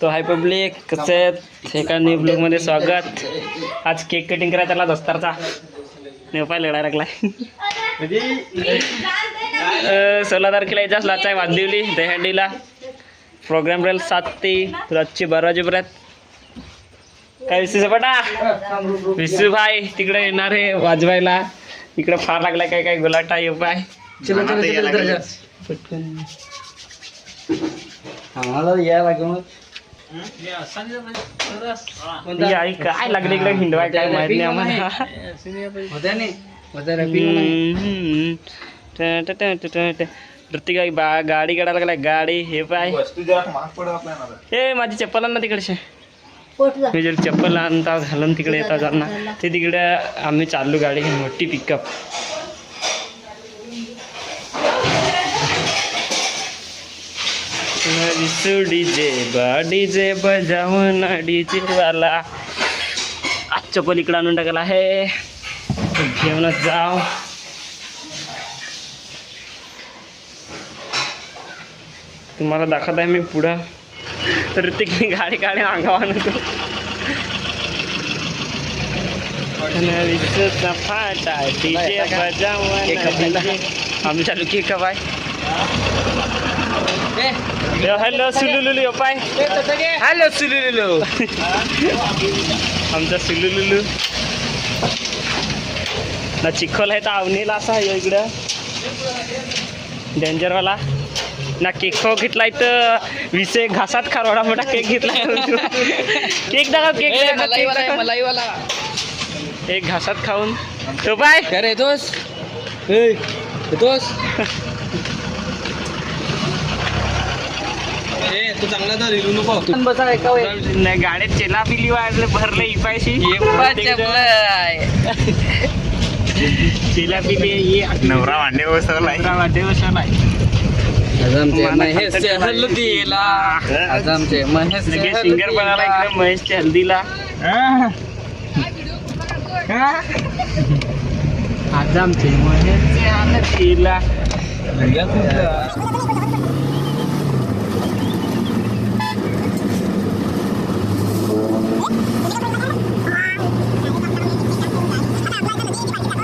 तो हाय पब्लिक कसं आहेत एका न्यू ब्लॉगमध्ये स्वागत आज केक कटिंग करायचा त्याला दस्तारचा नेपाळ लढा लागलाय अं, सोळा तारखेला यायचा लाचा आहे वाददिवली दहीहंडीला. प्रोग्राम राहील सात ते रातची बारा वाजेपर्यंत काय विसू सपाटा विसू भाई तिकडे येणार आहे वाजवायला. इकडे फार लागलाय काय काय गुलाटा येऊ पाय. ही काय लागले इकडे हिंडवाय काय माहीत नाही आम्हाला. आई बा गाडी काढायला लागलाय गाडी हे पाय वस्तू जरा महाग पडत आपल्याला हे माझी चप्पल आण ना तिकडचे मी जर चप्पल आणता घालून तिकडे येता जाणार ते तिकडे आम्ही चाललो गाडी घेऊन मोठी पिकअप डीजे बा डीजे बजावून डीजे वाला आज चप्पल इकडे आणून टाकला आहे घेऊनच जाव. तुम्हाला दाखवत आहे मी पुढं. तर ते गाडी गाडी अंगावर आणतो विसूचा फाटा डीजे बजावून आम्ही चालू की का बाय? हॅलो यो पाय. हॅलो सुलुलुलू. आमचा सुलुलुलू. ना चिखल आहे तर आवनीला असा आहे इकडं. डेंजरवाला ना केक खाऊ घेतलाय तर विसे घासात खारवडा मोठा केक घेतलाय केक दाखव केक. मलाईवाला एक घासात खाऊन. तो बाय. काय रे येतोस ए येतोस ए तू चांगला तर रिलू नको. तू बसा एका. न- गाड्यात चेला पिली वाजले भरले इपायशी. चेला पिली ये नवरा भांडे बसवलाय. नवरा मला महेश सिंगर बनाला इकडे महेशच्या हल्दीला. आज आमचे महेशच्या हल्दीला. तो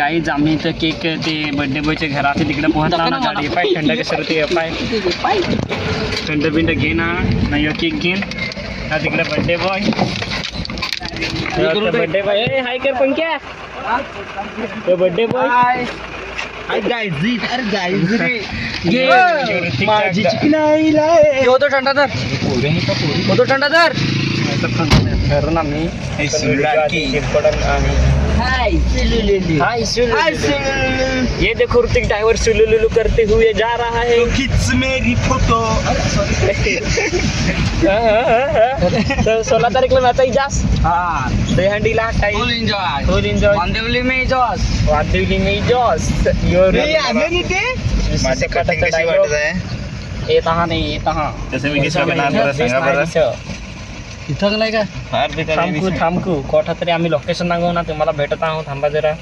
गाईज आम्ही इथं केक ते बड्डे बॉयच्या घरात तिकडे पोहोचला ना गाडी पाय थंड कसं ते पाय. थंड बिंड घे ना नाही केक घेईन हा तिकडे birthday boy birthday boy hi कर तो बड्डे बॉय माझी होतो थंडा तर होतो थंडा तर ठरवून आम्ही हाय ये देखो ऋतिक ड्राइवर सुलुलुलु करते हुए जा रहा है। मेरी फोटो। तर सोळा तारीखला आता जास हा। दहीहंडीला full time enjoy full enjoy मांदेवली में जॉस वादविली मी जॉस योर माझी कटिंग कशी वाटत आहे येत हा नाही येत हा तसं मी कसं करणार जरा सांगा बरं इथं नाही का? फार बेकार थांबकू. थांबकू कोठा तरी आम्ही लोकेशन सांगू ना तुम्हाला भेटत आहोत थांबा जरा.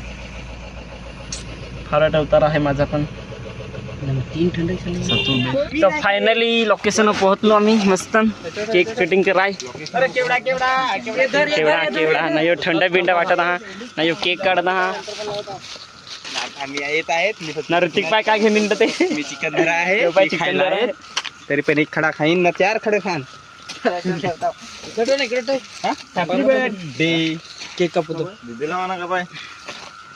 फार अवतार आहे माझा पण. तीन थंड तर फायनली लोकेशन पोहोचलो आम्ही मस्त. केक कटिंग कराय केवढा केवढा नाही थंड बिंड वाटत हा. नाही ह्यो केक काढत हा. आम्ही येत आहेत मी फक्त ना ऋतिक पाय काय घेऊन ते? मी चिकन धरा आहे ह्यो पाय मी चिकन खायला आहे. तरी पण एक खडा खाईन ना चार खडे खान. इकडे नाही इकडे हॅपी बर्थडे केक कापतो दिदीला म्हणा का बाय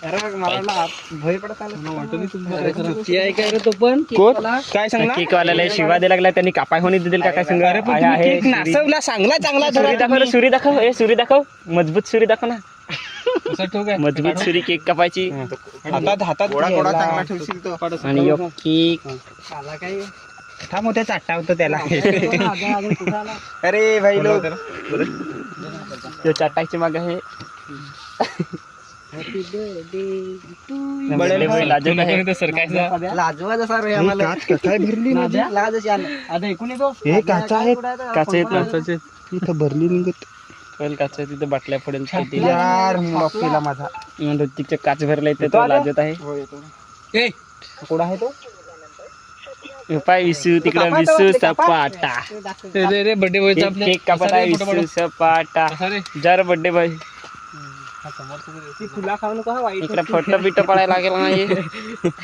अरे मग मला वाटलं आप- भय पडत आलं ते आहे काय रे तो पण कोण काय सांगला केक वाल्याला शिवा द्यायला लागला त्यांनी कापाय होणी दिली का काय सांग? अरे पण केक चांगला चांगला सुरी धरा दाखव सुरी दाखव ए सुरी दाखव. मजबूत सुरी दाखव ना. मजबूत सुरी केक कापायची. हातात हातात गोळा चांगला ठेवशील तो. आणि यो केक. काय? थांब होत्या चाटा होतं त्याला अरे भाई लोक यो चाटायची माग आहे हे इथं भरली निघत काच तिथं बाटल्या पडेल किती यार लॉक केला माझा काच भरले ते तो लाजत आहे ए, कुठं आहे तो पाय विसू तिकडे विसू सपाटा. रे रे रे बर्थडे बॉयचा आपल्या केक कापत आहे विसू सपाटा. जर बड्डे बाय ती फुला खाऊ नको हा वाईट इकडे फोटो बिटो पडायला लागेल नाही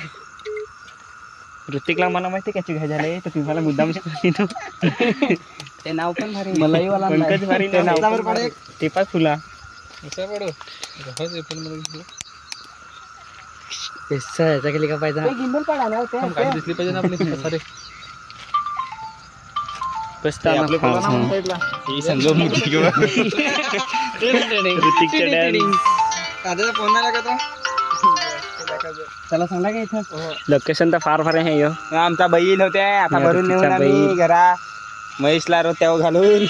ऋतिकला मला माहिती कशी घ्याय झाले तर तुम्हाला मुद्दाम तो. ते नाव पण भारी मलाही वाला नाही. पंकज भारी नाव. त्याचा वर पडे. ते पाय फुला का पाहिजे गिंबल पडा ना ते दिसली पाहिजे ना आपली सारे बसताना ऋतिकच्या dance. दादाचा फोन आला का तो त्याला सांगा का इथं लोकेशन तर फार फार आहे यो आमचा बैल होते आता या भरून नेऊन ऋतिकचा आम्ही बैल. घरा महेशला घालून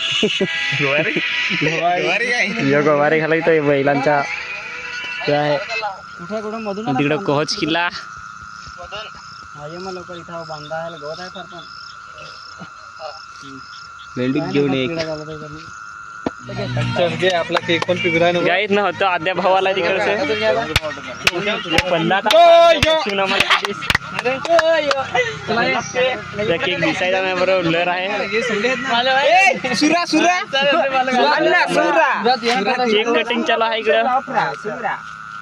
यो गवारे घालायचो बैलांच्या कुठे कुठं? मधून तिकडं कोहच किल्ला. आहे मग लवकर इथं. बांधा आहे गवत आहे फार पण मेंढीत घेऊन एक आपला केक पण पिघराय गाईत नव्हतं आद्या भावाला तिकडचे. पल्ला केक दिसायचा नाही बरोबर लर आहे. सुरा सुरा. सुरा सुरा. केक कटिंग चालू आहे इकडं.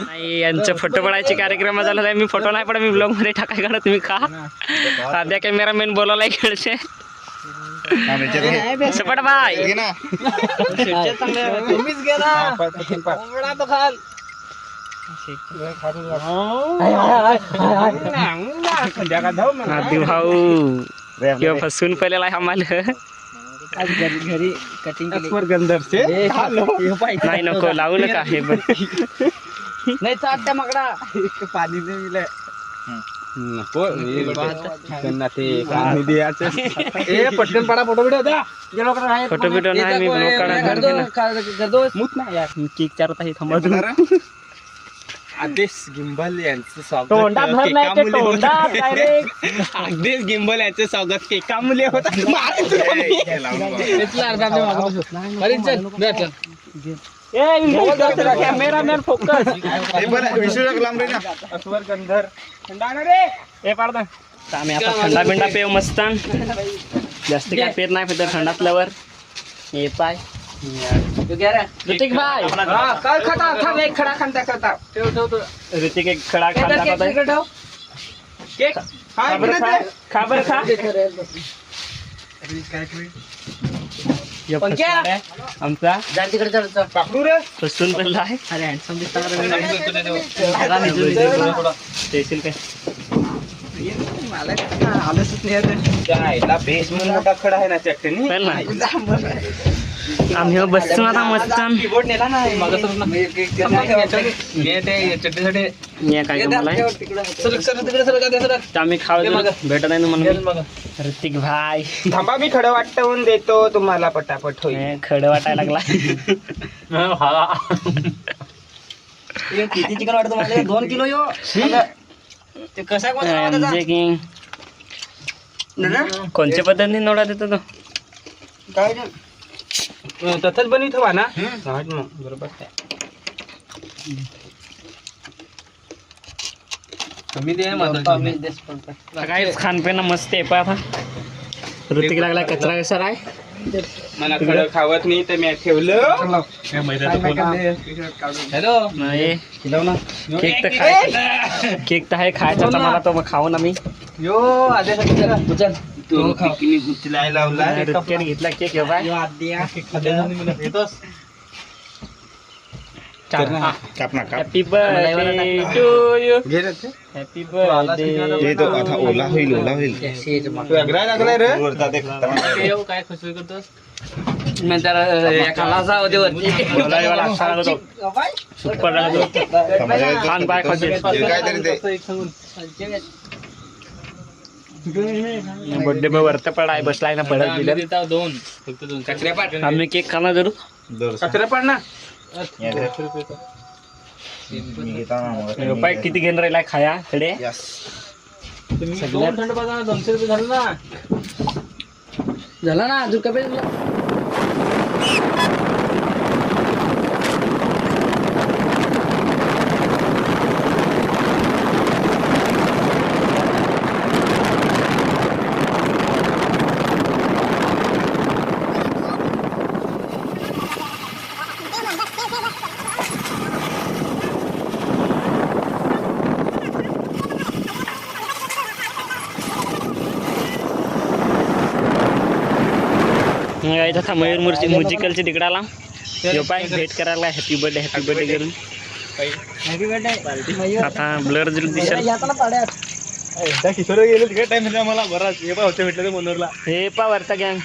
नाही यांचं फोटो पडायचे कार्यक्रम झाला नाही मी फोटो नाही पडा मी ब्लॉगमध्ये टाकाय तुम्ही का साध्या कॅमेरामॅन बोलायला इकडचे सपट बाय. तुम्हीच घे ना. कोंबडा तो खाल. आधी भाऊ किंवा फसून पडलेला आहे आम्हाला. आज घरी घरी कटिंग केली. गंधर्से ए, हे पाय. नाही नको लावू नका हे बघ नाही चाट त्या माकडा पाणी नाही दिलं नको त्यांना ते पाणी द्यायचं. ए पटकन पडा फोटो बिटो द्या फोटो बिटो नाही मी ब्लॉग काढा मुत ना यार. केक चारत आहे थांबा तुम्ही. आदेश गिंबल यांचं स्वागत. तोंडा भर नाही ते केकामुले तोंडा होतं. direct. आदेश गिंबल यांचं स्वागत केकामुले होत. कॅमेरामॅन फोकस गंधर. हे पाडदा. आम्ही आता थंडा बिंडा पेव मस्त. जास्त काय पेत नाही फक्त थंड असल्यावर हे पाय. ऋतिक भाई. काय खाता थांब एक खडा खांदा करता. ऋतिक एक खडा खाता खाता केक खा बरं खा खा. बरं खा यो पंक्या. फसणार आहे. आमचा. तिकडे चल पाकडू रे. फसून पडला आहे. अरे हँडसम दिसता स्टेशन काय? मला आलंच नाही आईला बेस म्हणून मोठा खडा आहे ना चटणी चल ना. आम्ही बसतो आता मस्त काय आम्ही खाऊ भेटत आहे ना म्हणून. ऋतिक भाई. थांबा मी खडं वाटवून देतो तुम्हाला पटापट. होईल. हे खडं वाटायला लागला. किती चिकन वाटतं मला दोन किलो यो. ते कसा म्हणजे की कोणत्या पद्धतीने नोडा देतो तो? तसंच बनवित हवा ना? हट मग बरोबर मी दे काय खानपिन मस्त आहे ऋतिक लागला कचरा कसा आहे मला खरं खावत नाही तर मी ठेवलं. हॅलो. नाही. केक तर खाय केक! तर आहे खायचा मला तो मग खाऊ ना मी. यो आद्या उचल तू पिकनी उचलाय लावला ऋतिकेने घेतला केक हे bye happy birthday to you घे रे ते. हॅपी बर्थडे तो आता ओला होईल ओला होईल वेगळा लागलाय रे काय खुशी करतोस सुपर लागतो खान बाय खाते काहीतरी बर्थडे वरत पडाय बसलाय ना पडत दिलं दोन फक्त दोन. कचऱ्या पाठ आम्ही केक खाणार जरूर कचऱ्या पाड ना. मी किती घेऊन राहिलाय खाया कडे बघा दोनशे रुपये झालं ना. झाला ना अजून कमी यायचा था मयूर मुर्ची म्युझिकलच्या तिकडाला यो पाय भेट करायला हॅपी बर्थडे हॅपी बर्थडे करून. आता ब्लर जर दिसेल किशोर गेलो तिकडे टाइम मला बराच. हे होते भेटले ते मनोरला. हे पा वरचा गँग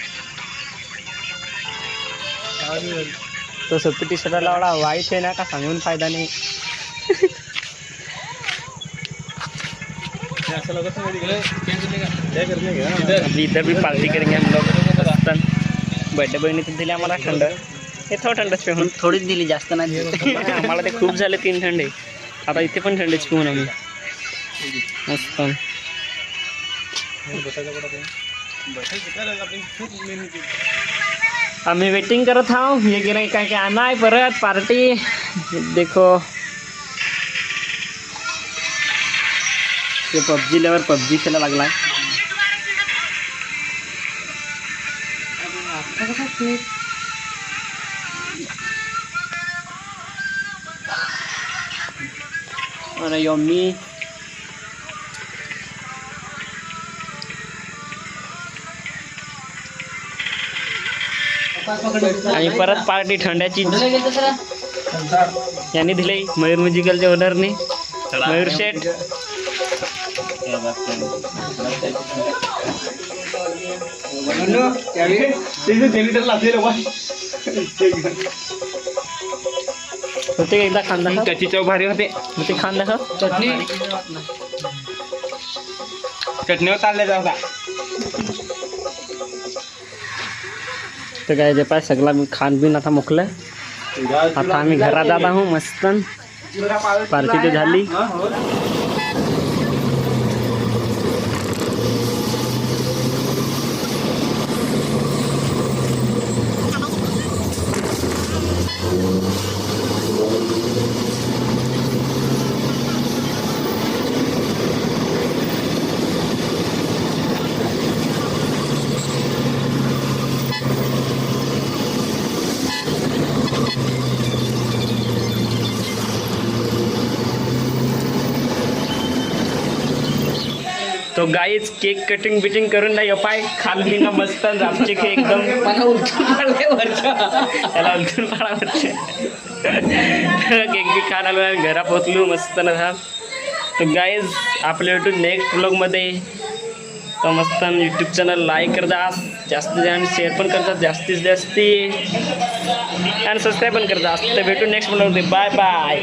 तो सोपी टी वाईट आहे ना का सांगून फायदा नाही. अभी इधर भी पार्टी करेंगे हम लोग. बर्थडे बहिणी तर दिली आम्हाला थंड. हे थोडं थंडच पिऊन थोडीच दिली जास्त नाही आम्हाला ते खूप झाले तीन थंडे. आता इथे पण थंडेच पिऊन आम्ही. मस्त. आम्ही वेटिंग करत आहो हे गेलं काय काय आणा आहे परत पार्टी देखो. ते पबजी लेवर पबजी खेळा लागलाय. अरे यम्मी आणि परत पार्टी थंड्याची यांनी दिले मयूर म्युझिकलच्या ओनरने. मयूर शेठ. होते का एकदा खांदा त्याची चव भारी होते होते खांदा का चटणी चटणीवर चालले जाऊ का तर काय जे पाय सगळा मी खान बिन आता मोकलं आता आम्ही घरात जात आहो मस्त पार्टी तर झाली तो गाईच केक कटिंग बिटिंग करून नाही पाय. खाली ना मस्त रापचे केक एकदम. मला उलटून काढले वरच्या. त्याला उलटून पाडा वरचे केक बी खायला आलो घरा पोचलो मस्त ना था तर गाईज आपल्या युट्यूब नेक्स्ट ब्लॉगमध्ये तर मस्त यूट्यूब चॅनल लाईक करता जास्तीत जास्त शेअर पण करतात जास्तीत जास्ती. आणि सबस्क्राईब पण करतात तर भेटू नेक्स्ट ब्लॉगमध्ये बाय बाय